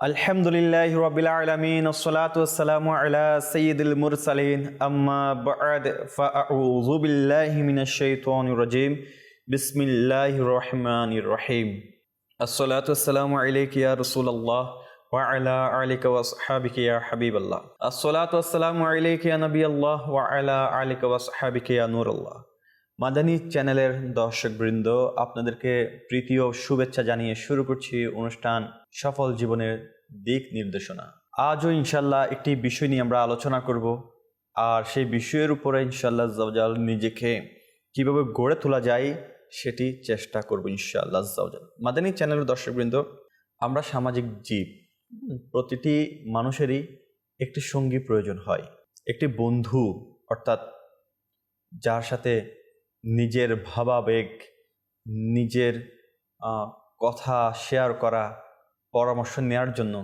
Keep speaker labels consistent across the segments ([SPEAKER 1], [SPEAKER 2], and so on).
[SPEAKER 1] আলহামদুলিল্লাহ রবিল আলমিন ওসলাতাম আলা সঈদুল মুরসালিন আম্মা বাদ ফাউযু বিল্লাহি মিনাশ শাইতানির রাজিম বিসমিল্লাহ রহমান রহিম আসসালাতু আসসালামু আলাইকা ইয়া রাসূলুল্লাহ ওয়া আলা আলিকা ওয়া আসহাবিকা ইয়া হাবিবাল্লাহ আসসালাতু আসসালামু আলাইকা ইয়া নবিয়াল্লাহ ওয়া আলা আলিকা ওয়া আসহাবিকা ইয়া নূরুল্লাহ মাদানী চ্যানেলের দর্শকবৃন্দ, আপনাদেরকে প্রীতি ও শুভেচ্ছা জানিয়ে শুরু করছি অনুষ্ঠান সফল জীবনের দিক নির্দেশনা। আজও ইনশাল্লাহ একটি বিষয় নিয়ে আমরা আলোচনা করব, আর সেই বিষয়ের উপরে ইনশাল্লাহ জাওজাল নিজেকে কীভাবে গড়ে তোলা যায় সেটি চেষ্টা করব ইনশাআল্লাহ জাওজাল মাদানী চ্যানেলের দর্শকবৃন্দ, আমরা সামাজিক জীব, প্রতিটি মানুষেরই একটি সঙ্গী প্রয়োজন হয়, একটি বন্ধু, অর্থাৎ যার সাথে নিজের ভাবাবেগ, নিজের কথা শেয়ার করা, পরামর্শ নেওয়ার জন্য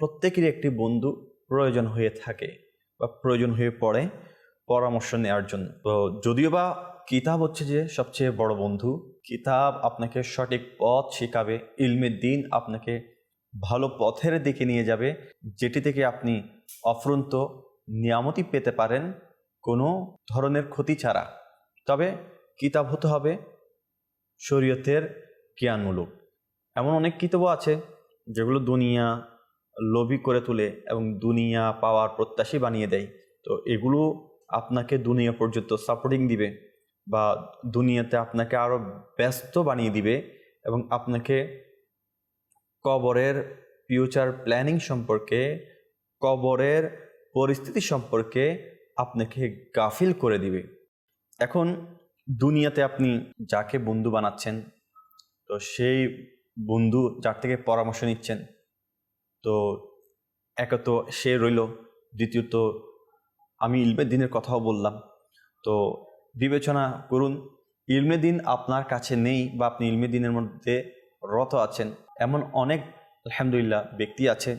[SPEAKER 1] প্রত্যেকেরই একটি বন্ধু প্রয়োজন হয়ে থাকে বা প্রয়োজন হয়ে পড়ে পরামর্শ নেওয়ার জন্য। তো যদিও বা কিতাব হচ্ছে যে সবচেয়ে বড় বন্ধু, কিতাব আপনাকে সঠিক পথ শেখাবে ইলমের দিন আপনাকে ভালো পথের দিকে নিয়ে যাবে, যেটি থেকে আপনি অফরন্ত নিয়ামতি পেতে পারেন কোনো ধরনের ক্ষতি ছাড়া। তবে কিতাব হতে হবে শরীয়তের জ্ঞানমূলক। এমন অনেক কিতাবও আছে যেগুলো দুনিয়া লোভী করে তোলে এবং দুনিয়া পাওয়ার প্রত্যাশী বানিয়ে দেয়। তো এগুলো আপনাকে দুনিয়া পর্যন্ত সাপোর্টিং দিবে বা দুনিয়াতে আপনাকে আরও ব্যস্ত বানিয়ে দিবে এবং আপনাকে কবরের ফিউচার প্ল্যানিং সম্পর্কে, কবরের পরিস্থিতি সম্পর্কে আপনাকে গাফিল করে দিবে। এখন দুনিয়াতে আপনি যাকে বন্ধু বানাচ্ছেন, তো সেই বন্ধু যার থেকে পরামর্শ নিচ্ছেন, তো একে তো সে রইল। দ্বিতীয়ত, আমি ইলমে দিনের কথাও বললাম। তো বিবেচনা করুন, ইলমে দিন আপনার কাছে নেই বা আপনি ইলমে দিনের মধ্যে রত আছেন, এমন অনেক, আলহামদুলিল্লাহ, ব্যক্তি আছে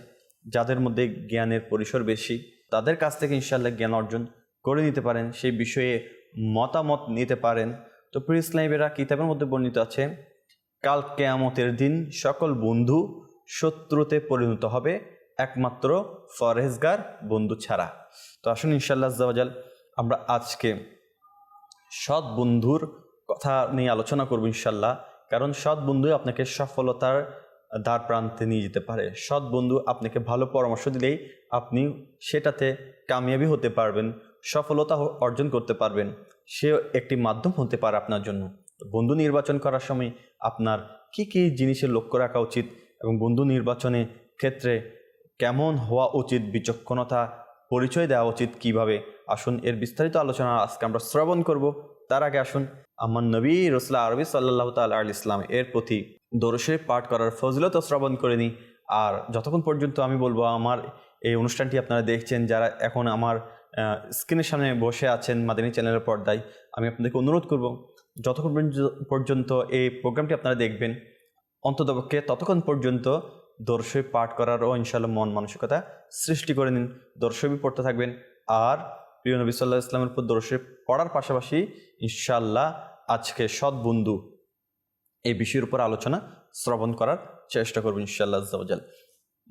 [SPEAKER 1] যাদের মধ্যে জ্ঞানের পরিসর বেশি। তাদের কাছ থেকে ইনশাল্লাহ জ্ঞান অর্জন করে নিতে পারেন। সেই বিষয়ে মতামত নিতে পারেন। তো প্রিয় ইসলামীরা কিতাবের মধ্যে বর্ণিত আছে, কাল কেয়ামতের দিন সকল বন্ধু শত্রুতে পরিণত হবে, একমাত্র ফরেজগার বন্ধু ছাড়া। তো আসুন ইনশাল্লাহ জাওয়াজাল, আমরা আজকে সৎ বন্ধুর কথা নিয়ে আলোচনা করব ইনশাল্লাহ কারণ সৎ বন্ধু আপনাকে সফলতার দ্বার প্রান্তে নিয়ে যেতে পারে। সৎ বন্ধু আপনাকে ভালো পরামর্শ দিলেই আপনি সেটাতে কামিয়াবি হতে পারবেন। সফলতা অর্জন করতে পারবেন। সে একটি মাধ্যম হতে পারে আপনার জন্য। বন্ধু নির্বাচন করার সময় আপনার কি কি জিনিসের লক্ষ্য রাখা উচিত এবং বন্ধু নির্বাচনে ক্ষেত্রে কেমন হওয়া উচিত, বিচক্ষণতা, পরিচয় দেওয়া উচিত কীভাবে? আসুন, এর বিস্তারিত আলোচনা আজকে আমরা শ্রবণ করব। তার আগে আসুন, আমার নবী রসুল্লা আরবি সাল্লাহ তাল আল ইসলাম এর প্রতি দরসে পাঠ করার ফজিলত শ্রবণ করে নিই। আর যতক্ষণ পর্যন্ত আমি বলব, আমার এই অনুষ্ঠানটি আপনারা দেখছেন, যারা এখন আমার স্ক্রিনের সামনে বসে আছেন মাদানী চ্যানেলের পর্দায়। আমি আপনাদেরকে অনুরোধ করব, যতক্ষণ পর্যন্ত- এই প্রোগ্রামটি আপনারা দেখবেন অন্ততপক্ষে ততক্ষণ পর্যন্ত দর্শই পাঠ করারও ইনশাল্লাহ মন মানসিকতা সৃষ্টি করে নিন দর্শবি পড়তে থাকবেন। আর প্রিয় নবী সাল্লাহ ইসলামের উপর দর্শে পড়ার পাশাপাশি ইনশাল্লাহ আজকে সৎ বন্ধু এই বিষয়ের উপর আলোচনা শ্রবণ করার চেষ্টা করব ইনশাল্লাহ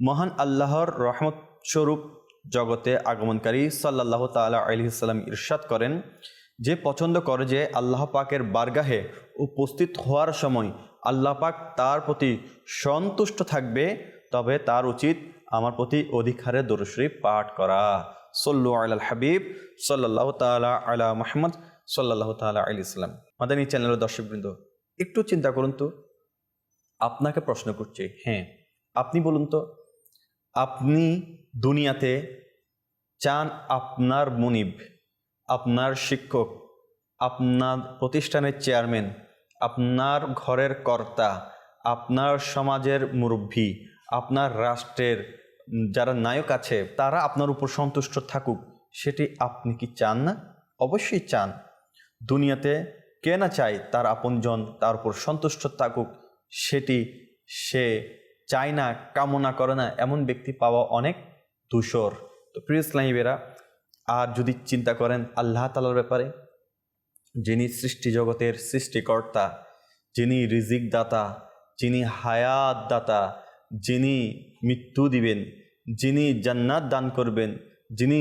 [SPEAKER 1] মহান আল্লাহর রহমত স্বরূপ জগতে আগমনকারী সাল্লাহ তালা আলহিসাল্লাম ইরশাদ করেন যে পছন্দ করে যে আল্লাহ পাকের বারগাহে উপস্থিত হওয়ার সময় আল্লাহ পাক তার প্রতি সন্তুষ্ট থাকবে, তবে তার উচিত আমার প্রতি অধিক হারে দরশ্রী পাঠ করা। সল্লু আল হাবিব সাল্লাহ তালা আলা মাহমদ সাল্লাহ তালা আলি ইসলাম মাদানী চ্যানেলের দর্শকবৃন্দ, একটু চিন্তা করুন তো। আপনাকে প্রশ্ন করছি হ্যাঁ আপনি বলুন তো, আপনি দুনিয়াতে চান আপনার মনিব, আপনার শিক্ষক, আপনার প্রতিষ্ঠানের চেয়ারম্যান, আপনার ঘরের কর্তা, আপনার সমাজের মুরব্বী, আপনার রাষ্ট্রের যারা নায়ক আছে, তারা আপনার উপর সন্তুষ্ট থাকুক। সেটি আপনি কি চান না? অবশ্যই চান। দুনিয়াতে কে না চায় তার আপনজন তার উপর সন্তুষ্ট থাকুক, সেটি সে চায় না, কামনা করে না। এমন ব্যক্তি পাওয়া অনেক ধূসর তো প্রিয় ইসলামীরা আর যদি চিন্তা করেন আল্লাহ তালার ব্যাপারে, যিনি সৃষ্টি জগতের সৃষ্টিকর্তা, যিনি রিজিক দাতা যিনি হায়াত দাতা যিনি মৃত্যু দিবেন, যিনি জান্নাত দান করবেন, যিনি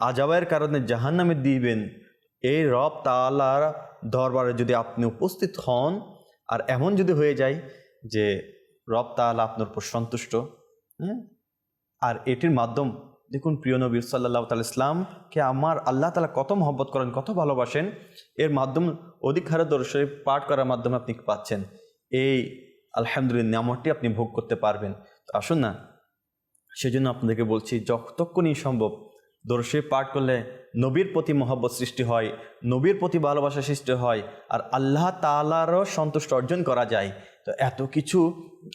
[SPEAKER 1] আজাবের কারণে জাহান্নামে দিবেন, এই রব তালার দরবারে যদি আপনি উপস্থিত হন, আর এমন যদি হয়ে যায় যে রব তালা আপনার উপর সন্তুষ্ট হ্যাঁ আর এটির মাধ্যম, দেখুন প্রিয় নবী সাল্লাহ তাল ইসলামকে আমার আল্লাহ তালা কত মহব্বত করেন, কত ভালোবাসেন, এর মাধ্যম অধিক হারে দর্শক পাঠ করার মাধ্যমে আপনি পাচ্ছেন। এই আলহামদুলিল্লাহ নামটি আপনি ভোগ করতে পারবেন। আসুন না, সেজন্য আপনাদেরকে বলছি, যতক্ষণই সম্ভব দর্শে পাঠ করলে নবীর প্রতি মহব্বত সৃষ্টি হয়, নবীর প্রতি ভালোবাসা সৃষ্টি হয়, আর আল্লাহ তালারও সন্তুষ্ট অর্জন করা যায়। তো এত কিছু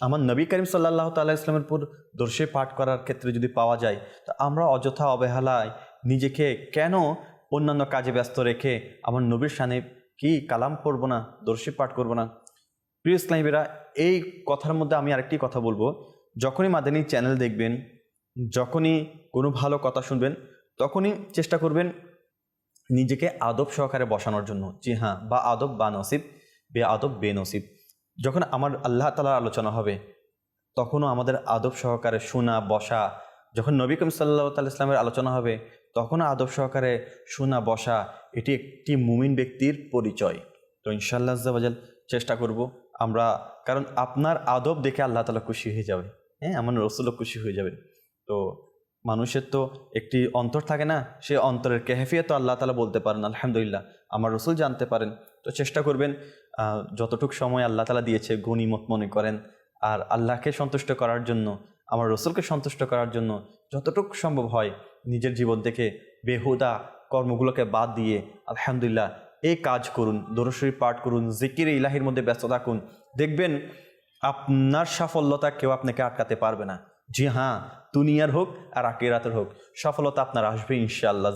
[SPEAKER 1] আমার নবী করিম সাল্লাহ তাল্লাহ ইসলামের উপর দর্শে পাঠ করার ক্ষেত্রে যদি পাওয়া যায়, তো আমরা অযথা অবহেলায় নিজেকে কেন অন্যান্য কাজে ব্যস্ত রেখে আমার নবীর সানে কি কালাম করব না, দর্শে পাঠ করব না? প্রিয় ইসলামীরা এই কথার মধ্যে আমি আরেকটি কথা বলব। যখনই মাদানী চ্যানেল দেখবেন, যখনই কোনো ভালো কথা শুনবেন, তখনই চেষ্টা করবেন নিজেকে আদব সহকারে বসানোর জন্য। জি হ্যাঁ বা আদব বা নসিব, বে আদব বে নসিব। যখন আমার আল্লাহ তালার আলোচনা হবে, তখনও আমাদের আদব সহকারে শোনা, বসা, যখন নবী করিম সাল্লাহ তাল ইসলামের আলোচনা হবে, তখনও আদব সহকারে শোনা, বসা, এটি একটি মুমিন ব্যক্তির পরিচয়। তো ইনশাল্লাহ আজ্জাবাজাল চেষ্টা করব আমরা, কারণ আপনার আদব দেখে আল্লাহ তালা খুশি হয়ে যাবে। হ্যাঁ আমার রসুলও খুশি হয়ে যাবে। তো মানুষের তো একটি অন্তর থাকে না, সে অন্তরের কেহেফিয়ত আল্লাহ তালা বলতে পারেন, আলহামদুলিল্লাহ, আমার রসুল জানতে পারেন। তো চেষ্টা করবেন যতটুক সময় আল্লাহ তালা দিয়েছে, গণিমত মনে করেন। আর আল্লাহকে সন্তুষ্ট করার জন্য, আমার রসুলকে সন্তুষ্ট করার জন্য যতটুকু সম্ভব হয়, নিজের জীবন থেকে বেহুদা কর্মগুলোকে বাদ দিয়ে, আলহামদুলিল্লাহ, এই কাজ করুন দরশরী পাঠ করুন, জিকির ইলাহির মধ্যে ব্যস্ত থাকুন। দেখবেন, আপনার সাফল্যতা কেউ আপনাকে আটকাতে পারবে না। জি হ্যাঁ দুনিয়ার হোক আর আকিরাতের হোক সফলতা আপনার আসবে ইনশাআল্লাহ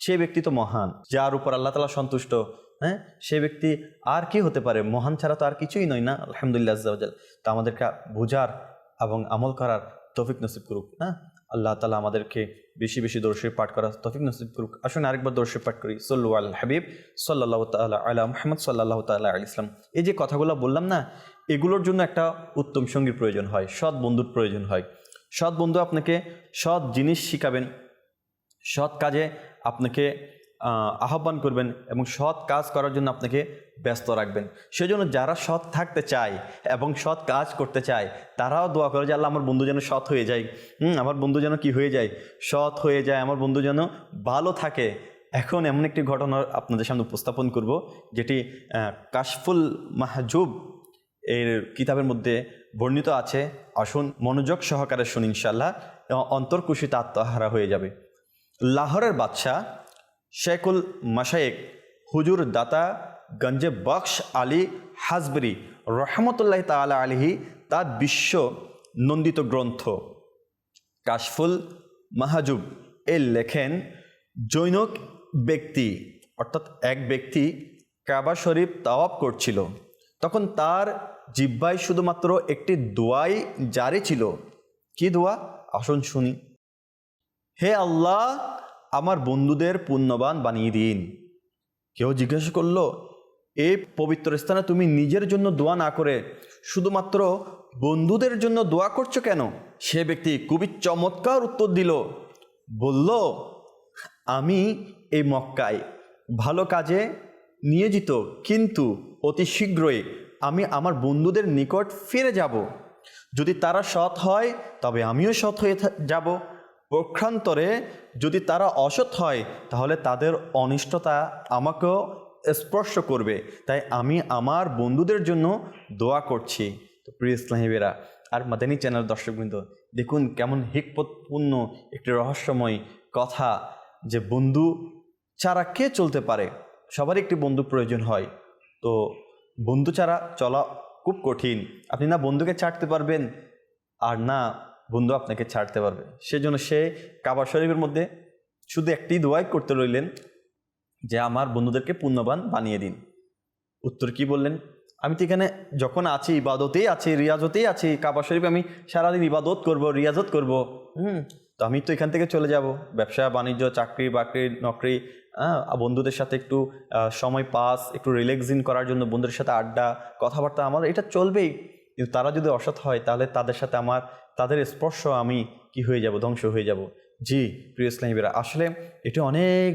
[SPEAKER 1] সে ব্যক্তি তো মহান, যার উপর আল্লাহ তালা সন্তুষ্ট হ্যাঁ? সে ব্যক্তি আর কি হতে পারে? মহান ছাড়া তো আর কিছুই নয় না? আলহামদুলিল্লাহ আজ্জাওয়াজাল। তো আমাদেরকে বোঝার এবং আমল করার তৌফিক নসিব করুক হ্যাঁ? আল্লাহ তালা আমাদেরকে বেশি বেশি দর্শী পাঠ করার তৌফিক নসিব করুক। আসুন আরেকবার দর্শী পাঠ করি। সল্লু আল হাবিব সাল্লাহ তাল্লাহ আলা মোহাম্মদ সাল্লাহ তাল্লাহ আলি ইসলাম এই যে কথাগুলো বললাম না, এগুলোর জন্য একটা উত্তম সঙ্গীর প্রয়োজন হয়, সৎ বন্ধুর প্রয়োজন হয়। সৎ বন্ধু আপনাকে সৎ জিনিস শিখাবেন। সৎ কাজে আপনাকে আহ্বান করবেন এবং সৎ কাজ করার জন্য আপনাকে ব্যস্ত রাখবেন। সেজন্য যারা সৎ থাকতে চায় এবং সৎ কাজ করতে চায়, তারাও দোয়া করে যে, আল্লাহ, আমার বন্ধু যেন সৎ হয়ে যায়। হুম, আমার বন্ধু যেন কি হয়ে যায়? সৎ হয়ে যায়, আমার বন্ধু যেন ভালো থাকে। এখন এমন একটি ঘটনা আপনাদের সামনে উপস্থাপন করব, যেটি কাশফুল মাহজুব এর কিতাবের মধ্যে বর্ণিত আছে। আসুন, মনোযোগ সহকারে শুন ইনশাল্লাহ অন্তর্কুশিত আত্মহারা হয়ে যাবে। লাহোরের বাদশাহ শেখুল মাসায়েক হুজুর দাতা গঞ্জে বক্স আলী হাজবরি রহমতুল্লাহ তালা আলহি তার বিশ্ব নন্দিত গ্রন্থ। কাশফুল মাহাজুব এ লেখেন, জৈনক ব্যক্তি, অর্থাৎ এক ব্যক্তি কাবা শরীফ তাওয়াব করছিল। তখন তার জিব্বায় শুধুমাত্র একটি দোয়াই জারি ছিল। কি দোয়া? আসুন শুনি। হে আল্লাহ আমার বন্ধুদের পুণ্যবান বানিয়ে দিন। কেউ জিজ্ঞাসা করল এই পবিত্র স্থানে তুমি নিজের জন্য দোয়া না করে শুধুমাত্র বন্ধুদের জন্য দোয়া করছ কেন? সে ব্যক্তি খুবই চমৎকার উত্তর দিল, বলল, আমি এই মক্কায় ভালো কাজে নিয়োজিত, কিন্তু অতি শীঘ্রই আমি আমার বন্ধুদের নিকট ফিরে যাব। যদি তারা সৎ হয়, তবে আমিও সৎ হয়ে যাব। পক্ষান্তরে যদি তারা অসৎ হয়, তাহলে তাদের অনিষ্টতা আমাকেও স্পর্শ করবে। তাই আমি আমার বন্ধুদের জন্য দোয়া করছি। তো প্রিয় ইসলামীরা আর মাদানী চ্যানেল দর্শকবৃন্দ, দেখুন কেমন হিকপতপূর্ণ একটি রহস্যময় কথা যে বন্ধু ছাড়া কে চলতে পারে? সবারই একটি বন্ধু প্রয়োজন হয়। তো বন্ধু ছাড়া চলা খুব কঠিন। আপনি না বন্ধুকে ছাড়তে পারবেন, আর না বন্ধু আপনাকে ছাড়তে পারবে। সেজন্য সে কাবা শরীফের মধ্যে শুধু একটি দোয়াই করতে রইলেন যে, আমার বন্ধুদেরকে পুণ্যবান বানিয়ে দিন। উত্তর কি বললেন? আমি তো এখানে যখন আছি, ইবাদতেই আছি, রিয়াজতেই আছি, কাবা শরীফ আমি সারাদিন ইবাদত করব, রিয়াজত করব, হুম, তো আমি তো এখান থেকে চলে যাব। ব্যবসা, বাণিজ্য, চাকরি, বাকরি, নকরি হ্যাঁ বন্ধুদের সাথে একটু সময় পাস, একটু রিল্যাক্সিং করার জন্য বন্ধুদের সাথে আড্ডা, কথাবার্তা আমার, এটা চলবেই। কিন্তু তারা যদি অসৎ হয়, তাহলে তাদের সাথে আমার তাদের স্পর্শ আমি কি হয়ে যাব, ধ্বংস হয়ে যাব? জি, প্রিয় ইসলামীরা আসলে এটি অনেক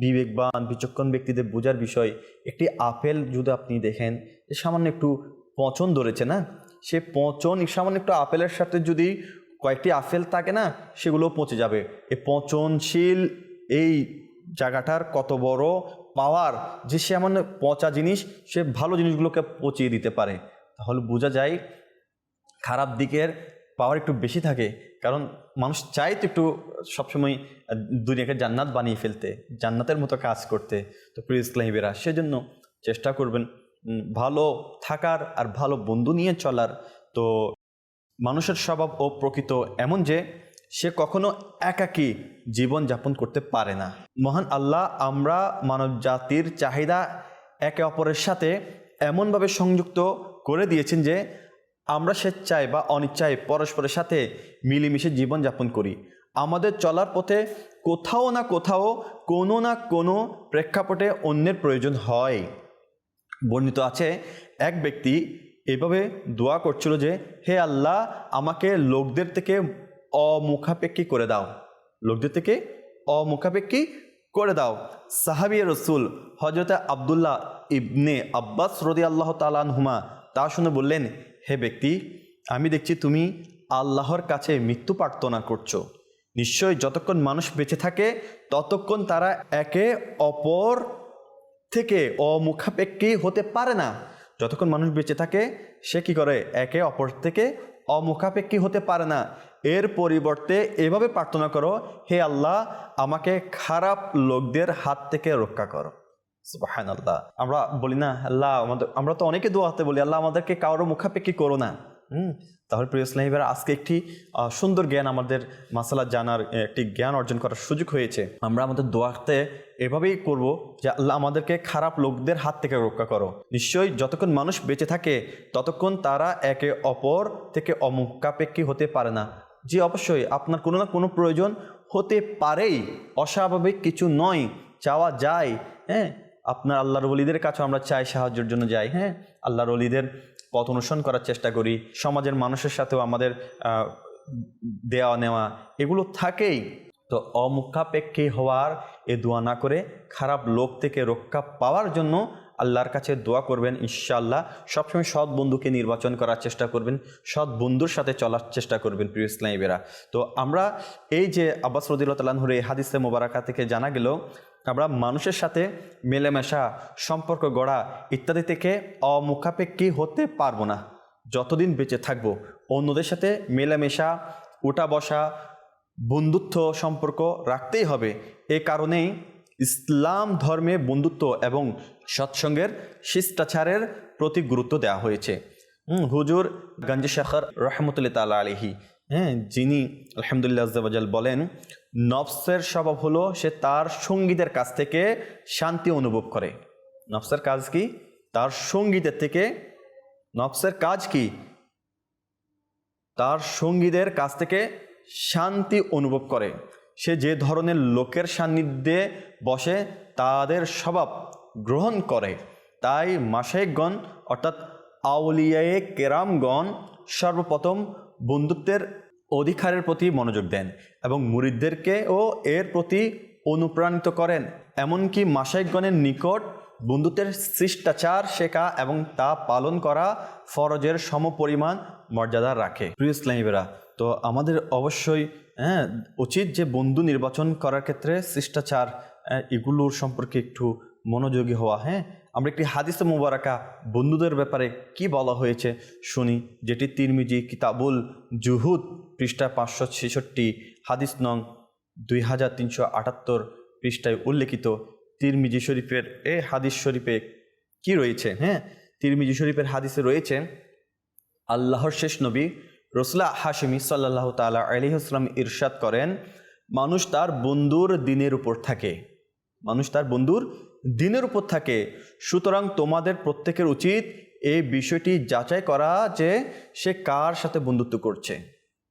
[SPEAKER 1] বিবেকবান, বিচক্ষণ ব্যক্তিদের বোঝার বিষয়। একটি আপেল যদি আপনি দেখেন যে সামান্য একটু পচন ধরেছে না? সে পচন সামান্য একটু আপেলের সাথে যদি কয়েকটি আপেল থাকে না সেগুলো পচে যাবে। এই পচনশীল এই জায়গাটার কত বড় পাওয়ার যে সে এমন পচা জিনিস, সে ভালো জিনিসগুলোকে পচিয়ে দিতে পারে। তাহলে বোঝা যায়, খারাপ দিকের পাওয়ার একটু বেশি থাকে। কারণ মানুষ চায় তো একটু, সবসময় দুনিয়াকে জান্নাত বানিয়ে ফেলতে, জান্নাতের মতো কাজ করতে। তো প্রিয় ইসলামীরা, সেজন্য চেষ্টা করবেন ভালো থাকার আর ভালো বন্ধু নিয়ে চলার। তো মানুষের স্বভাব ও প্রকৃত এমন যে, সে কখনো একাকী জীবন যাপন করতে পারে না। মহান আল্লাহ, আমরা মানব জাতির চাহিদা একে অপরের সাথে এমনভাবে সংযুক্ত করে দিয়েছেন যে আমরা স্বেচ্ছায় বা অনিচ্ছায় পরস্পরের সাথে মিলেমিশে জীবনযাপন করি। আমাদের চলার পথে কোথাও না কোথাও কোনো না কোনো প্রেক্ষাপটে অন্যের প্রয়োজন হয়। বর্ণিত আছে, এক ব্যক্তি এভাবে দোয়া করছিল যে, হে আল্লাহ, আমাকে লোকদের থেকে অমুখাপেক্ষী করে দাও। লোকদের থেকে অমুখাপেক্ষী করে দাও। সাহাবি রসুল হজরত আবদুল্লাহ ইবনে আব্বাস রদি আল্লাহ তালানহুমা তা শুনে বললেন হে ব্যক্তি, আমি দেখছি তুমি আল্লাহর কাছে মৃত্যু প্রার্থনা করছ। নিশ্চয়ই যতক্ষণ মানুষ বেঁচে থাকে, ততক্ষণ তারা একে অপর থেকে অমুখাপেক্ষী হতে পারে না। যতক্ষণ মানুষ বেঁচে থাকে, সে কি করে? একে অপর থেকে অমুখাপেক্ষী হতে পারে না। এর পরিবর্তে এভাবে প্রার্থনা করো, হে আল্লাহ, আমাকে খারাপ লোকদের হাত থেকে রক্ষা করো। সুবাহান আল্লাহ আমরা বলি, না, আল্লাহ আমাদের আমরা তো অনেকে দোয়াতে বলি, আল্লাহ আমাদেরকে কারও মুখাপেক্ষি করো না। হুম, তাহলে প্রিয় ইসলামীরা আজকে একটি সুন্দর জ্ঞান আমাদের মাসালা জানার একটি জ্ঞান অর্জন করার সুযোগ হয়েছে। আমরা আমাদের দোয়াতে এভাবেই করব যে, আল্লাহ আমাদেরকে খারাপ লোকদের হাত থেকে রক্ষা করো। নিশ্চয়ই যতক্ষণ মানুষ বেঁচে থাকে, ততক্ষণ তারা একে অপর থেকে অমুখাপেক্ষী হতে পারে না। জি, অবশ্যই, আপনার কোনো না কোনো প্রয়োজন হতে পারেই। অস্বাভাবিক কিছু নয়, চাওয়া যায় হ্যাঁ? আপনার আল্লাহর ওলিদের কাছে আমরা চাই সাহায্যের জন্য যাই হ্যাঁ? আল্লাহর ওলিদের পথ অনুসরণ করার চেষ্টা করি। সমাজের মানুষের সাথেও আমাদের দেওয়া নেওয়া এগুলো থাকেই। তো অমুখাপেক্ষী হওয়ার এ দোয়া না করে খারাপ লোক থেকে রক্ষা পাওয়ার জন্য আল্লাহর কাছে দোয়া করবেন ইনশাআল্লাহ। সবসময় সৎ বন্ধুকে নির্বাচন করার চেষ্টা করবেন, সৎ বন্ধুর সাথে চলার চেষ্টা করবেন প্রিয় ইসলামীরা তো আমরা এই যে আব্বাস রদিল্লা তালাহুর এই হাদিসে মোবারকা থেকে জানা গেল আমরা মানুষের সাথে মেলামেশা, সম্পর্ক গড়া ইত্যাদি থেকে অমুখাপেক্ষী হতে পারব না। যতদিন বেঁচে থাকব, অন্যদের সাথে মেলামেশা উঠা বসা বন্ধুত্ব সম্পর্ক রাখতেই হবে। এ কারণেই ইসলাম ধর্মে বন্ধুত্ব এবং সৎসঙ্গের শিষ্টাচারের প্রতি গুরুত্ব দেওয়া হয়েছে। হুজুর গঞ্জি শেখর রহমতুল্লাহ তালা আলিহি হ্যাঁ যিনি আলহামদুলিল্লাহ আজ্জাবাজাল বলেন, নফসের স্বভাব হলো সে তার সঙ্গীদের কাছ থেকে শান্তি অনুভব করে। নফসের কাজ কি? তার সঙ্গীদের থেকে, নফসের কাজ কি? তার সঙ্গীদের কাছ থেকে শান্তি অনুভব করে। সে যে ধরনের লোকের সান্নিধ্যে বসে তাদের স্বভাব গ্রহণ করে, তাই মাসাইকগণ অর্থাৎ আউলিয়ায়ে কেরামগণ সর্বপ্রথম বন্ধুত্বের অধিকারের প্রতি মনোযোগ দেন এবং মুরিদদেরকেও এর প্রতি অনুপ্রাণিত করেন। এমনকি মাসাইকগণের নিকট বন্ধুত্বের শিষ্টাচার শেখা এবং তা পালন করা ফরজের সমপরিমাণ মর্যাদা রাখে। প্রিয় ইসলামীরা তো আমাদের অবশ্যই হ্যাঁ উচিত যে বন্ধু নির্বাচন করার ক্ষেত্রে শিষ্টাচার এগুলোর সম্পর্কে একটু মনোযোগী হওয়া হ্যাঁ আমরা একটি হাদিসে মুবারাকা বন্ধুদের ব্যাপারে কি বলা হয়েছে? শুনি, যেটি তিরমিজি, কিতাবুল জুহুদ, পৃষ্ঠা পাঁচশো ছেষট্টি, হাদিস নং দুই হাজার তিনশো আটাত্তর, পৃষ্ঠায় উল্লেখিত তিরমিজি শরীফের, এ হাদিস শরীফে কি রয়েছে? হ্যাঁ তিরমিজি শরীফের হাদিসে রয়েছে, আল্লাহর শেষ নবী রসুল্লাহ হাশিমি সাল্লাহ তালা আলিহাস্লাম ইরশাদ করেন, মানুষ তার বন্ধুর দিনের উপর থাকে। মানুষ তার বন্ধুর দিনের উপর থাকে। সুতরাং তোমাদের প্রত্যেকের উচিত এই বিষয়টি যাচাই করা যে সে কার সাথে বন্ধুত্ব করছে।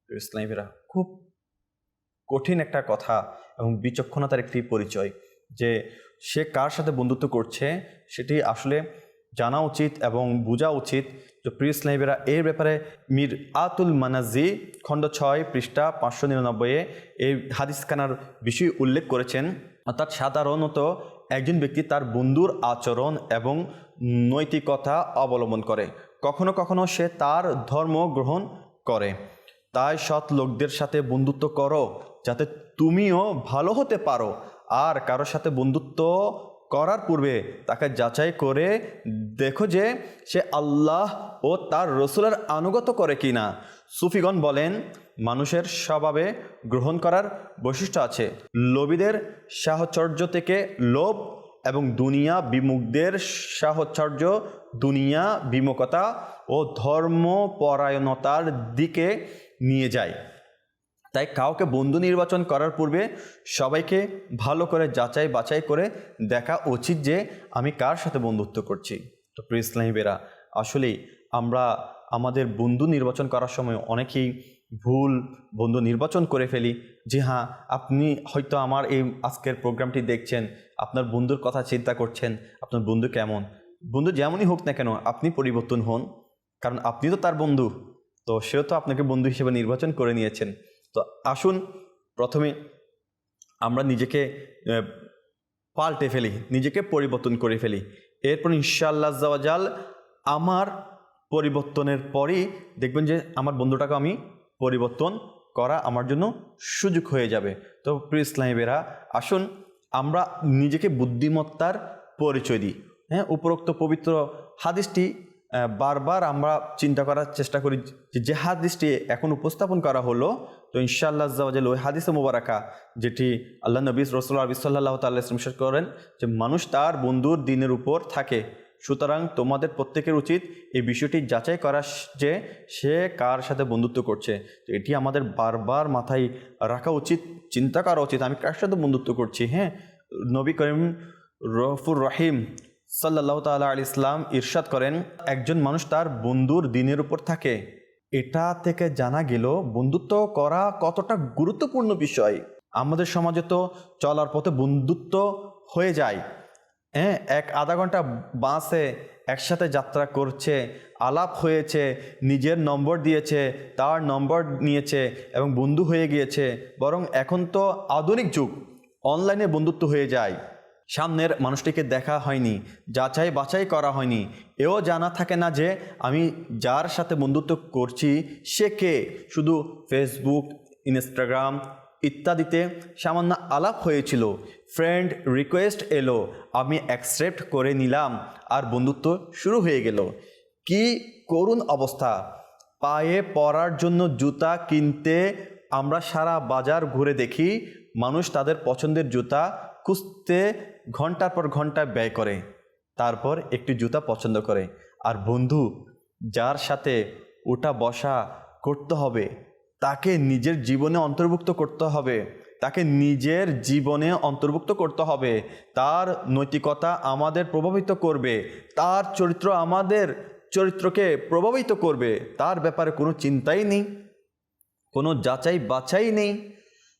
[SPEAKER 1] ইসলামীরা, খুব কঠিন একটা কথা এবং বিচক্ষণতার একটি পরিচয় যে সে কার সাথে বন্ধুত্ব করছে, সেটি আসলে জানা উচিত এবং বোঝা উচিত যে প্রিয় ইসলামীরা এর ব্যাপারে মির আতুল মানাজি, খণ্ড ছয়, পৃষ্ঠা পাঁচশো নিরানব্বইয়ে এই হাদিস খানার বিষয় উল্লেখ করেছেন। অর্থাৎ সাধারণত একজন ব্যক্তি তার বন্ধুর আচরণ এবং নৈতিকতা অবলম্বন করে। কখনো কখনো সে তার ধর্ম গ্রহণ করে। তাই সৎ লোকদের সাথে বন্ধুত্ব করো, যাতে তুমিও ভালো হতে পারো। আর কারোর সাথে বন্ধুত্ব করার পূর্বে তাকে যাচাই করে দেখো যে সে আল্লাহ ও তার রসুলের আনুগত করে কি না সুফিগণ বলেন মানুষের স্বভাবে গ্রহণ করার বৈশিষ্ট্য আছে। লোভীদের সাহচর্য থেকে লোভ এবং দুনিয়া বিমুখদের সাহচর্য, দুনিয়া বিমুখতা ও ধর্মপরায়ণতার দিকে নিয়ে যায়। তাই কাউকে বন্ধু নির্বাচন করার পূর্বে সবাইকে ভালো করে যাচাই বাছাই করে দেখা উচিত যে আমি কার সাথে বন্ধুত্ব করছি। তো প্রিয় ইসলামী বেরা আসলেই আমরা আমাদের বন্ধু নির্বাচন করার সময় অনেকেই ভুল বন্ধু নির্বাচন করে ফেলি, যে হ্যাঁ আপনি হয়তো আমার এই আজকের প্রোগ্রামটি দেখছেন, আপনার বন্ধুর কথা চিন্তা করছেন, আপনার বন্ধু কেমন? বন্ধু যেমনই হোক না কেন, আপনি পরিবর্তন হন, কারণ আপনি তো তার বন্ধু, তো সেও তো আপনাকে বন্ধু হিসেবে নির্বাচন করে নিয়েছেন। তো আসুন, প্রথমে আমরা নিজেকে পাল্টে ফেলি, নিজেকে পরিবর্তন করে ফেলি। এরপর ইনশাআল্লাহ জাওয়াজাল আমার পরিবর্তনের পরই দেখবেন যে আমার বন্ধুটাকে আমি পরিবর্তন করা আমার জন্য সুযোগ হয়ে যাবে। তো প্রিয় ইসলামীরা আসুন আমরা নিজেকে বুদ্ধিমত্তার পরিচয় দিই। হ্যাঁ উপরোক্ত পবিত্র হাদিসটি বারবার আমরা চিন্তা করার চেষ্টা করি যে হাদিসটি এখন উপস্থাপন করা হলো, তো ইনশাআল্লাহ আজ্জাওয়াজাল ওই হাদিসে মুবারাকা, যেটি আল্লাহ নবী রসুল্লাহ আবি সাল্লাহ তাল্লাহ ইসলাম করেন যে, মানুষ তার বন্ধুর দিনের উপর থাকে। সুতরাং তোমাদের প্রত্যেকের উচিত এই বিষয়টি যাচাই করা যে সে কার সাথে বন্ধুত্ব করছে। তো এটি আমাদের বারবার মাথায় রাখা উচিত, চিন্তা করা উচিত, আমি কার সাথে বন্ধুত্ব করছি হ্যাঁ? নবী করিম রফুর রহিম সাল্লাহ তাল্লাহ আলি ইসলাম ইরশাদ করেন, একজন মানুষ তার বন্ধুর দিনের উপর থাকে। এটা থেকে জানা গেল বন্ধুত্ব করা কতটা গুরুত্বপূর্ণ বিষয়। আমাদের সমাজে তো চলার পথে বন্ধুত্ব হয়ে যায়। হ্যাঁ এক আধা ঘণ্টা বাসে একসাথে যাত্রা করছে, আলাপ হয়েছে, নিজের নম্বর দিয়েছে, তার নম্বর নিয়েছে এবং বন্ধু হয়ে গিয়েছে। বরং এখন তো আধুনিক যুগ, অনলাইনে বন্ধুত্ব হয়ে যায়। সামনের মানুষটিকে দেখা হয়নি, যাচাই বাছাই করা হয়নি। এও জানা থাকে না যে আমি যার সাথে বন্ধুত্ব করছি, সে কে? শুধু ফেসবুক ইনস্টাগ্রাম ইত্যাদিতে সামান্য আলাপ হয়েছিল। ফ্রেন্ড রিকোয়েস্ট এলো, আমি অ্যাকসেপ্ট করে নিলাম। আর বন্ধুত্ব শুরু হয়ে গেল। কি করুণ অবস্থা। পায়ে পরার জন্য জুতা কিনতে আমরা সারা বাজার ঘুরে দেখি। মানুষ তাদের পছন্দের জুতা খুঁজতে ঘণ্টার পর ঘণ্টা ব্যয় করে। তারপর একটি জুতা পছন্দ করে। আর বন্ধু, যার সাথে ওটা বসা করতে হবে। তাকে নিজের জীবনে অন্তর্ভুক্ত করতে হবে। তাকে নিজের জীবনে অন্তর্ভুক্ত করতে হবে। তার নৈতিকতা আমাদের প্রভাবিত করবে। তার চরিত্র আমাদের চরিত্রকে প্রভাবিত করবে। তার ব্যাপারে কোনো চিন্তাই নেই। কোনো যাচাই বাছাই নেই।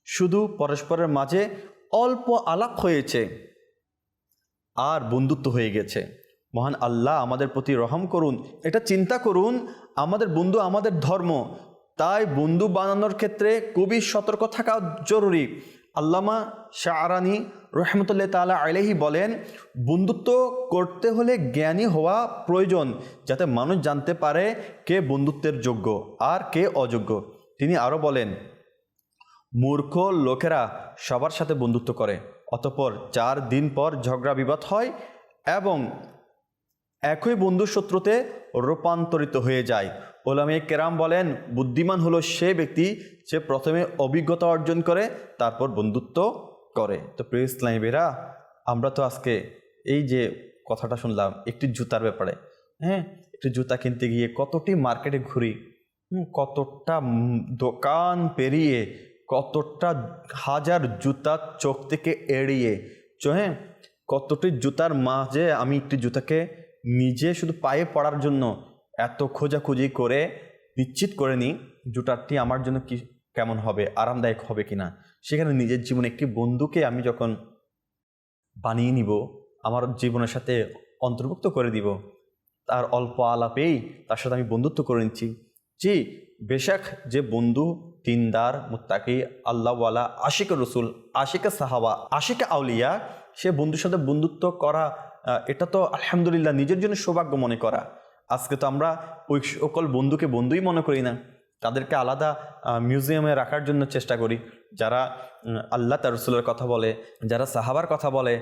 [SPEAKER 1] শুধু পরস্পরের মাঝে অল্প আলাপ হয়েছে। আর বন্ধুত্ব হয়ে গেছে। মহান আল্লাহ আমাদের প্রতি রহম করুন। এটা চিন্তা করুন, আমাদের বন্ধু আমাদের ধর্ম। তাই বন্ধু বানানোর ক্ষেত্রে খুবই সতর্ক থাকা জরুরি। আল্লামা শাহরানি রহমতুল্লাহ তালা আলহি বলেন, বন্ধুত্ব করতে হলে জ্ঞানী হওয়া প্রয়োজন, যাতে মানুষ জানতে পারে কে বন্ধুত্বের যোগ্য আর কে অযোগ্য। তিনি আরও বলেন, মূর্খ লোকেরা সবার সাথে বন্ধুত্ব করে, অতপর চার দিন পর ঝগড়া বিবাদ হয় এবং একই বন্ধু শত্রুতে রূপান্তরিত হয়ে যায়। ওলামে কেরাম বলেন, বুদ্ধিমান হলো সে ব্যক্তি যে প্রথমে অভিজ্ঞতা অর্জন করে, তারপর বন্ধুত্ব করে। তো প্রিয় ইসলামীরা আমরা তো আজকে এই যে কথাটা শুনলাম, একটি জুতার ব্যাপারে। হ্যাঁ একটি জুতা কিনতে গিয়ে কতটি মার্কেটে ঘুরি কতটা দোকান পেরিয়ে, কতটা হাজার জুতা চোখ থেকে এড়িয়ে হ্যাঁ কতটি জুতার মাঝে আমি একটি জুতাকে নিজে শুধু পায়ে পড়ার জন্য এত খোঁজাখুঁজি করে নিশ্চিত করে নিই জুটারটি আমার জন্য কি কেমন হবে, আরামদায়ক হবে কি না সেখানে নিজের জীবনে একটি বন্ধুকে আমি যখন বানিয়ে নিব, আমার জীবনের সাথে অন্তর্ভুক্ত করে দিব, তার অল্প আলাপেই তার সাথে আমি বন্ধুত্ব করে নিচ্ছি। জি, বেশাক যে বন্ধু তিনদার মুত্তাকি, আল্লাহওয়ালা আশিক রসুল আশিকা সাহাবা আশিকা আউলিয়া, সে বন্ধুর সাথে বন্ধুত্ব করা এটা তো আলহামদুলিল্লাহ নিজের জন্য সৌভাগ্য মনে করা। আজকে তো আমরা ওই সকল বন্ধুকে বন্ধুই মনে করি না। তাদেরকে আলাদা মিউজিয়ামে রাখার জন্য চেষ্টা করি। যারা আল্লাহ তারসুলের কথা বলে, যারা সাহাবার কথা বলে,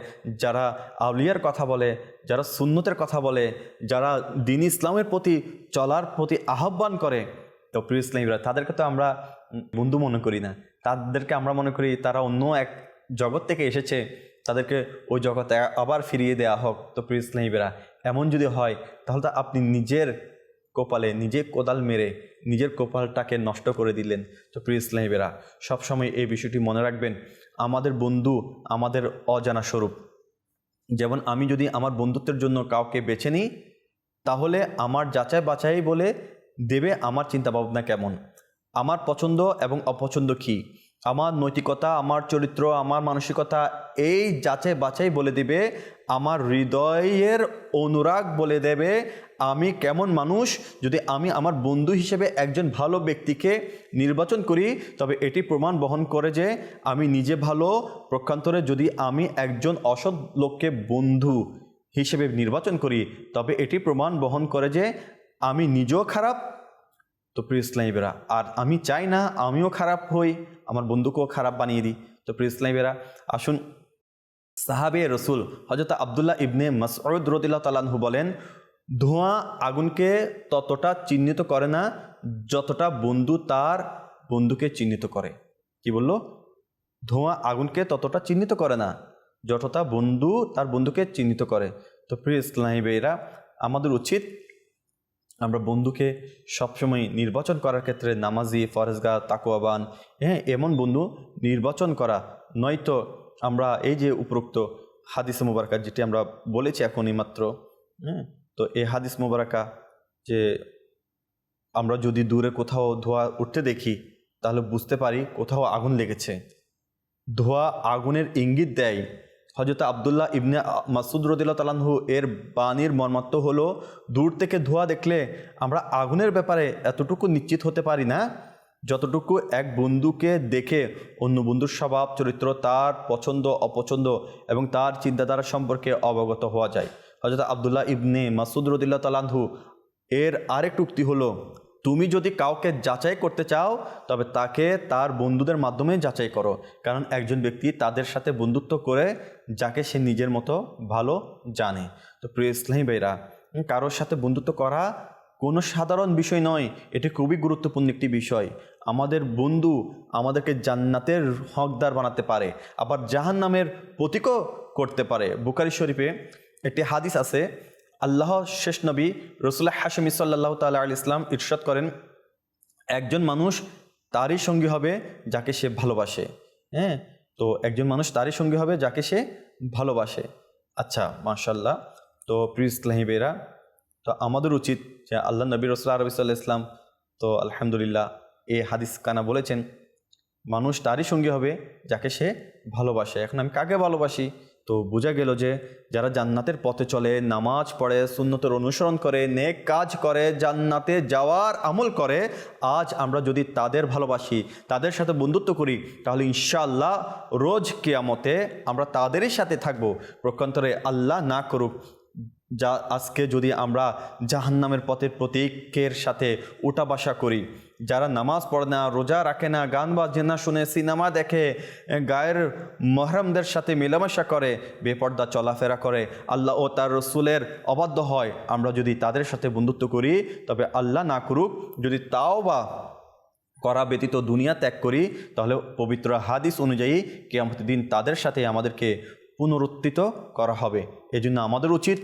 [SPEAKER 1] যারা আউলিয়ার কথা বলে, যারা সুন্নতের কথা বলে, যারা দিন ইসলামের প্রতি চলার প্রতি আহ্বান করে, তো প্রিয় ইসলামীরা তাদেরকে তো আমরা বন্ধু মনে করি না। তাদেরকে আমরা মনে করি তারা অন্য এক জগৎ থেকে এসেছে, তাদেরকে ওই জগতে আবার ফিরিয়ে দেওয়া হোক। তো প্রিয় ইসলামীরা এমন যদি হয়, তাহলে তো আপনি নিজের কপালে, নিজে কোদাল মেরে নিজের কপালটাকে নষ্ট করে দিলেন। তো প্রিয় ইসলামীরা, সবসময় এই বিষয়টি মনে রাখবেন, আমাদের বন্ধু আমাদের অজানা স্বরূপ। যেমন আমি যদি আমার বন্ধুত্বের জন্য কাউকে বেছে নিই, তাহলে আমার যাচাই বাছাই বলে দেবে আমার চিন্তা ভাবনা কেমন? আমার পছন্দ এবং অপছন্দ কী? আমার নৈতিকতা, আমার চরিত্র, আমার মানসিকতা এই যাচাই বাছাই বলে দিবে, আমার হৃদয়ের অনুরাগ বলে দেবে, আমি কেমন মানুষ? যদি আমি আমার বন্ধু হিসেবে একজন ভালো ব্যক্তিকে নির্বাচন করি, তবে এটি প্রমাণ বহন করে যে আমি নিজে ভালো। প্রক্ষান্তরে যদি আমি একজন অসৎ লোককে বন্ধু হিসেবে নির্বাচন করি, তবে এটি প্রমাণ বহন করে যে আমি নিজেও খারাপ তো প্রিয় ইসলামীরা আর আমি চাই না আমিও খারাপ হই, আমার বন্ধুকেও খারাপ বানিয়ে দিই। তো প্রিয় ইসলামীরা আসুন, সাহাবে রসুল হজরত আবদুল্লাহ ইবনে মাসউদ রদিল্লাহ তালাহু বলেন, ধোঁয়া আগুনকে ততটা চিহ্নিত করে না যতটা বন্ধু তার বন্ধুকে চিহ্নিত করে। কি বলল? ধোঁয়া আগুনকে ততটা চিহ্নিত করে না যতটা বন্ধু তার বন্ধুকে চিহ্নিত করে। তো প্রিয় ইসলামী আমাদের উচিত আমরা বন্ধুকে সবসময় নির্বাচন করার ক্ষেত্রে নামাজি, ফরেজগা তাকুয়াবান হ্যাঁ এমন বন্ধু নির্বাচন করা, নয়তো আমরা এই যে উপরোক্ত হাদিস মুবারকা যেটি আমরা বলেছি এখনই মাত্র হ্যাঁ তো এই হাদিস মুবারকা যে আমরা যদি দূরে কোথাও ধোঁয়া উঠতে দেখি, তাহলে বুঝতে পারি কোথাও আগুন লেগেছে। ধোঁয়া আগুনের ইঙ্গিত দেয় হজরত আবদুল্লাহ ইবনে মাসুদ রদিল্লা তালাহু এর বাণীর মর্মাত্ম হলো, দূর থেকে ধোঁয়া দেখলে আমরা আগুনের ব্যাপারে এতটুকু নিশ্চিত হতে পারি না যতটুকু এক বন্ধুকে দেখে অন্য বন্ধুর স্বভাব, চরিত্র, তার পছন্দ, অপছন্দ এবং তার চিন্তাধারা সম্পর্কে অবগত হওয়া যায়। হজরত আবদুল্লাহ ইবনে মাসুদ রদিল্লা তালাহু এর আরেক উক্তি হলো তুমি যদি কাউকে যাচাই করতে চাও, তবে তাকে তার বন্ধুদের মাধ্যমে যাচাই করো। কারণ একজন ব্যক্তি তাদের সাথে বন্ধুত্ব করে যাকে সে নিজের মতো ভালো জানে। তো প্রিয় ইসলামী ভাইরা কারোর সাথে বন্ধুত্ব করা কোনো সাধারণ বিষয় নয়। এটি খুবই গুরুত্বপূর্ণ একটি বিষয়। আমাদের বন্ধু আমাদেরকে জান্নাতের হকদার বানাতে পারে, আবার জাহান নামের প্রতীকও করতে পারে। বুকারি শরীফে একটি হাদিস আছে আল্লাহ শেষ নবী রসুল্লাহ হাসমি সাল্লাহ তাল্লাহ আল ইসলাম ইরশাদ করেন, একজন মানুষ তারই সঙ্গী হবে যাকে সে ভালোবাসে। হ্যাঁ তো একজন মানুষ তারই সঙ্গী হবে যাকে সে ভালোবাসে। আচ্ছা মাশাল্লাহ তো প্রিয় ইসলামী বেরা তো আমাদের উচিত যে আল্লাহ নবী রসুল্লাহ আরবি সাল্লাহ ইসলাম তো আলহামদুলিল্লাহ এই হাদিস কানা বলেছেন, মানুষ তারই সঙ্গী হবে যাকে সে ভালোবাসে। এখন আমি কাকে ভালোবাসি? তো বোঝা গেল যে যারা জান্নাতের পথে চলে, নামাজ পড়ে, সুন্নতের অনুসরণ করে, নেক কাজ করে, জান্নাতে যাওয়ার আমল করে, আজ আমরা যদি তাদের ভালোবাসি, তাদের সাথে বন্ধুত্ব করি, তাহলে ইনশাআল্লাহ রোজ কেয়ামতে আমরা তাদেরই সাথে থাকব। প্রকান্তরে আল্লাহ না করুক যা আজকে যদি আমরা জাহান্নামের পথের প্রতীকের সাথে উঠা বাসা করি। যারা নামাজ পড়ে না, রোজা রাখে না, গান বাজে না, শুনে সিনেমা দেখে গায়ের মহরমদের সাথে মেলামেশা করে, বেপর্দা চলাফেরা করে, আল্লাহ ও তার রসুলের অবাধ্য হয়। আমরা যদি তাদের সাথে বন্ধুত্ব করি, তবে আল্লাহ না করুক, যদি তাও বা করা ব্যতীত দুনিয়া ত্যাগ করি, তাহলে পবিত্র হাদিস অনুযায়ী কেয়ামত দিন তাদের সাথে আমাদেরকে পুনরুত্থিত করা হবে। এজন্য আমাদের উচিত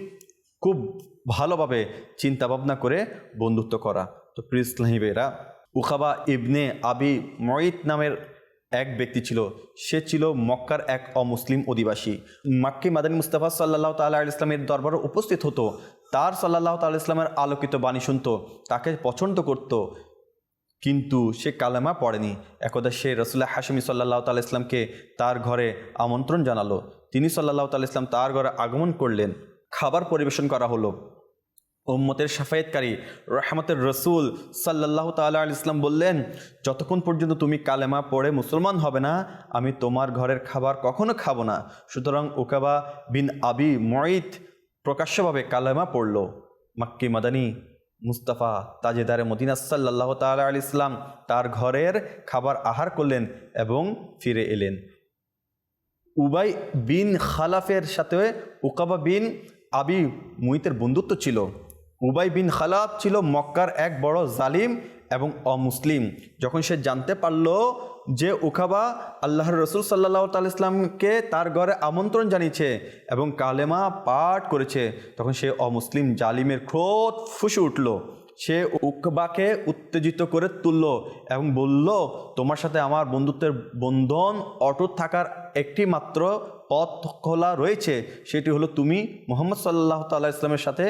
[SPEAKER 1] খুব ভালোভাবে চিন্তা ভাবনা করে বন্ধুত্ব করা। তো প্রিসলাহিবেরা উখাবা ইবনে আবি মঈত নামের এক ব্যক্তি ছিল। সে ছিল মক্কার এক অমুসলিম অধিবাসী। মাক্কি মাদানী মুস্তাফা সাল্লাহ তাল্লাহ ইসলামের দরবারে উপস্থিত হতো। তার সাল্লাহ তাল্লাহ ইসলামের আলোকিত বাণী শুনত, তাকে পছন্দ করত। কিন্তু সে কালেমা পড়েনি। একদা সে রসুল্লাহ হাসমি সাল্লাহ তাল ইসলামকে তার ঘরে আমন্ত্রণ জানালো। তিনি সাল্লাহ তাল ইসলাম তার ঘরে আগমন করলেন। খাবার পরিবেশন করা হলো। উম্মতের সাফায়েতকারী, রহমতের রসুল সাল্লাহ তাল্লাহ ইসলাম বললেন, যতক্ষণ পর্যন্ত তুমি কালেমা পড়ে মুসলমান হবে না, আমি তোমার ঘরের খাবার কখনো খাব না। সুতরাং ওকাবা বিন আবি মঈত প্রকাশ্যভাবে কালেমা পড়ল। মাক্কি মাদানী মুস্তাফা তাজেদারে মদিনা সাল্লাহ তাল্লাহ আল ইসলাম তার ঘরের খাবার আহার করলেন এবং ফিরে এলেন। উবাই বিন খালাফের সাথে উকাবা বিন আবি মুহিতের বন্ধুত্ব ছিল। উবাই বিন খালাফ ছিল মক্কার এক বড় জালিম এবং অমুসলিম। যখন সে জানতে পারল যে উখাবা আল্লাহর রসুল সাল্লাহ তাল ইসলামকে তার ঘরে আমন্ত্রণ জানিয়েছে এবং কালেমা পাঠ করেছে, তখন সে অমুসলিম জালিমের ক্রোধ ফুসে উঠল। সে উকবাকে উত্তেজিত করে তুলল এবং বলল, তোমার সাথে আমার বন্ধুত্বের বন্ধন অটুট থাকার একটি মাত্র পথ খোলা রয়েছে। সেটি হলো তুমি মোহাম্মদ সাল্লাহ তাল্লাহ ইসলামের সাথে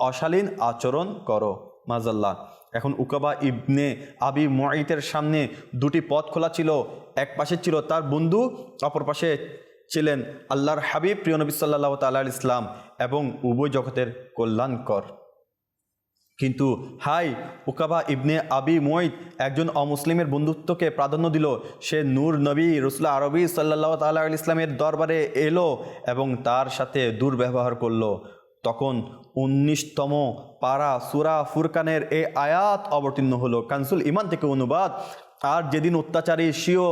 [SPEAKER 1] অশালীন আচরণ করো। মাজাল্লাহ এখন উকাবা ইবনে আবি মুঈতের সামনে দুটি পথ খোলা ছিল। এক পাশে ছিল তার বন্ধু, অপর পাশে ছিলেন আল্লাহর হাবিব, প্রিয় নবী সাল্লাহ তাল্লাহ ইসলাম এবং উভয় জগতের কল্যাণকর। কিন্তু, হাই, উকাবা ইবনে আবি মঈদ একজন অমুসলিমের বন্ধুত্বকে প্রাধান্য দিল। সে নূর নবী রসুল্লা আরবি সাল্লাহ তাল্লাহ ইসলামের দরবারে এলো এবং তার সাথে দুর্ব্যবহার করল। তখন উনিশতম পারা সুরা ফুরকানের এই আয়াত অবতীর্ণ হলো। কানসুল ইমান থেকে অনুবাদ, আর যেদিন অত্যাচারী স্বীয়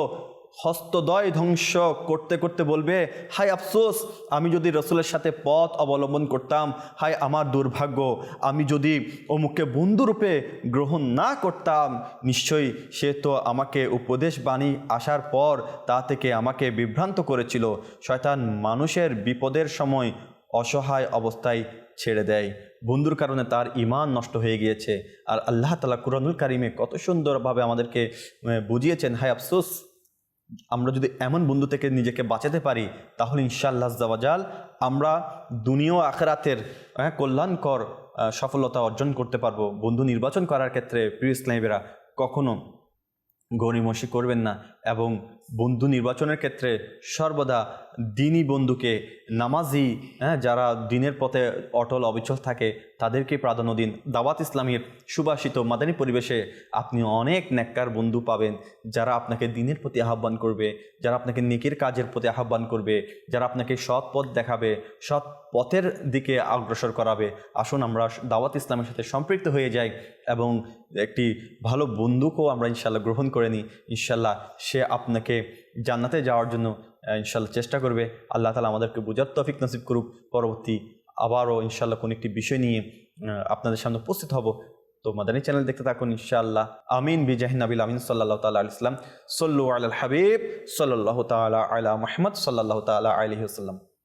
[SPEAKER 1] হস্তদয় ধ্বংস করতে করতে বলবে হাই আফসোস, আমি যদি রসুলের সাথে পথ অবলম্বন করতাম হাই আমার দুর্ভাগ্য, আমি যদি অমুককে বন্ধুরূপে গ্রহণ না করতাম, নিশ্চয়ই সে তো আমাকে উপদেশ বাণী আসার পর তা থেকে আমাকে বিভ্রান্ত করেছিল। শয়তান মানুষের বিপদের সময় অসহায় অবস্থায় ছেড়ে দেয়। বন্ধুর কারণে তার ইমান নষ্ট হয়ে গিয়েছে। আর আল্লাহ তালা কুরানুল কারিমে কত সুন্দরভাবে আমাদেরকে বুঝিয়েছেন হাই আফসোস আমরা যদি এমন বন্ধু থেকে নিজেকে বাঁচাতে পারি তাহলে ইনশাআল্লাহ জাওয়াজাল আমরা দুনিয়া আখেরাতের হ্যাঁ, কল্যাণকর সফলতা অর্জন করতে পারব। বন্ধু নির্বাচন করার ক্ষেত্রে প্রিয় ইসলামীরা কখনো গণিমসি করবেন না এবং বন্ধু নির্বাচনের ক্ষেত্রে সর্বদা দিনই বন্ধুকে নামাজি হ্যাঁ যারা দিনের পথে অটল অবিচল থাকে তাদেরকে প্রাধান্য দিন। দাওয়াত ইসলামের সুবাসিত মাদানী পরিবেশে আপনি অনেক নেককার বন্ধু পাবেন, যারা আপনাকে দিনের প্রতি আহ্বান করবে, যারা আপনাকে নেকির কাজের প্রতি আহ্বান করবে, যারা আপনাকে সৎ পথ দেখাবে, সৎ পথের দিকে অগ্রসর করাবে। আসুন আমরা দাওয়াত ইসলামের সাথে সম্পৃক্ত হয়ে যাই এবং একটি ভালো বন্ধুকেও আমরা ইনশাল্লাহ গ্রহণ করে নিই। ইনশাল্লাহ সে আপনাকে জান্নাতে যাওয়ার জন্য ইনশাল্লাহ চেষ্টা করবে। আল্লাহ তালা আমাদেরকে বুঝার তফিক নসিব করুক। পরবর্তী আবারও ইনশাল্লাহ কোনো একটি বিষয় নিয়ে আপনাদের সামনে উপস্থিত হব। তো মাদানী চ্যানেল দেখতে থাকুন, ইনশাআল্লাহ। আমিন বিজাহিন নবিল আমিন সাল্লাহ তাল ইসলাম সল্লু আল হাবিব সাল্লাহ তালা আলা মাহমদ সাল্লাহ তালা আলহি আসাল্লাম